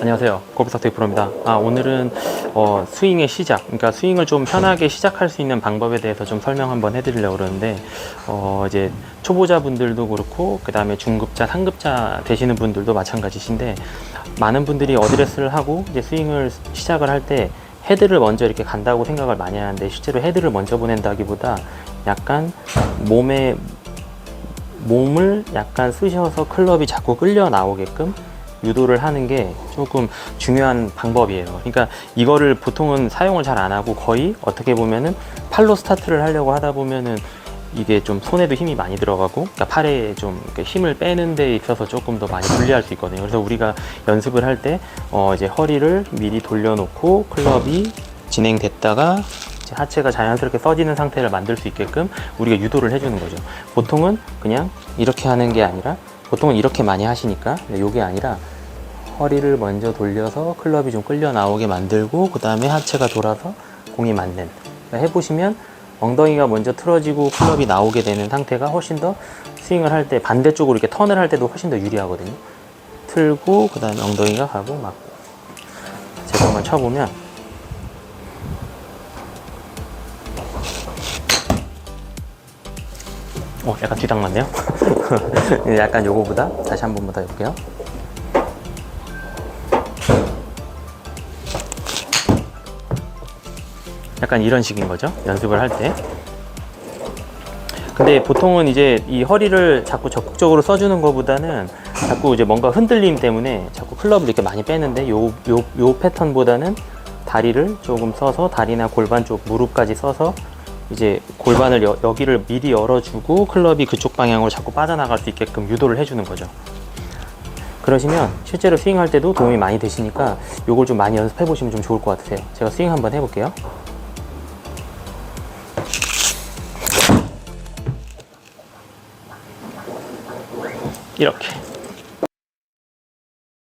안녕하세요. 골프사투리 프로입니다. 아, 오늘은 어, 스윙의 시작, 그러니까 스윙을 좀 편하게 시작할 수 있는 방법에 대해서 좀 설명 한번 해드리려고 그러는데, 어, 이제 초보자분들도 그렇고, 그 다음에 중급자, 상급자 되시는 분들도 마찬가지신데, 많은 분들이 어드레스를 하고 이제 스윙을 시작을 할 때 헤드를 먼저 이렇게 간다고 생각을 많이 하는데, 실제로 헤드를 먼저 보낸다기보다 약간 몸에 몸을 약간 쓰셔서 클럽이 자꾸 끌려 나오게끔 유도를 하는 게 조금 중요한 방법이에요. 그러니까 이거를 보통은 사용을 잘 안 하고 거의 어떻게 보면은 팔로 스타트를 하려고 하다 보면은 이게 좀 손에도 힘이 많이 들어가고 그러니까 팔에 좀 힘을 빼는 데 있어서 조금 더 많이 불리할 수 있거든요. 그래서 우리가 연습을 할 때 어 이제 허리를 미리 돌려놓고 클럽이 진행됐다가 하체가 자연스럽게 써지는 상태를 만들 수 있게끔 우리가 유도를 해주는 거죠. 보통은 그냥 이렇게 하는 게 아니라 보통은 이렇게 많이 하시니까 이게 아니라 허리를 먼저 돌려서 클럽이 좀 끌려 나오게 만들고 그 다음에 하체가 돌아서 공이 맞는 그러니까 해보시면 엉덩이가 먼저 틀어지고 클럽이 나오게 되는 상태가 훨씬 더 스윙을 할 때 반대쪽으로 이렇게 턴을 할 때도 훨씬 더 유리하거든요 틀고 그 다음에 엉덩이가 가고 맞고 제가 한번 쳐보면 어, 약간 뒤당 맞네요. 약간 요거보다 다시 한 번만 더 해볼게요. 약간 이런 식인 거죠. 연습을 할 때. 근데 보통은 이제 이 허리를 자꾸 적극적으로 써주는 것보다는 자꾸 이제 뭔가 흔들림 때문에 자꾸 클럽을 이렇게 많이 빼는데 요, 요, 요 패턴보다는 다리를 조금 써서 다리나 골반 쪽 무릎까지 써서 이제 골반을 여, 여기를 미리 열어주고 클럽이 그쪽 방향으로 자꾸 빠져나갈 수 있게끔 유도를 해주는 거죠. 그러시면 실제로 스윙할 때도 도움이 많이 되시니까 요걸 좀 많이 연습해 보시면 좀 좋을 것 같으세요. 제가 스윙 한번 해볼게요. 이렇게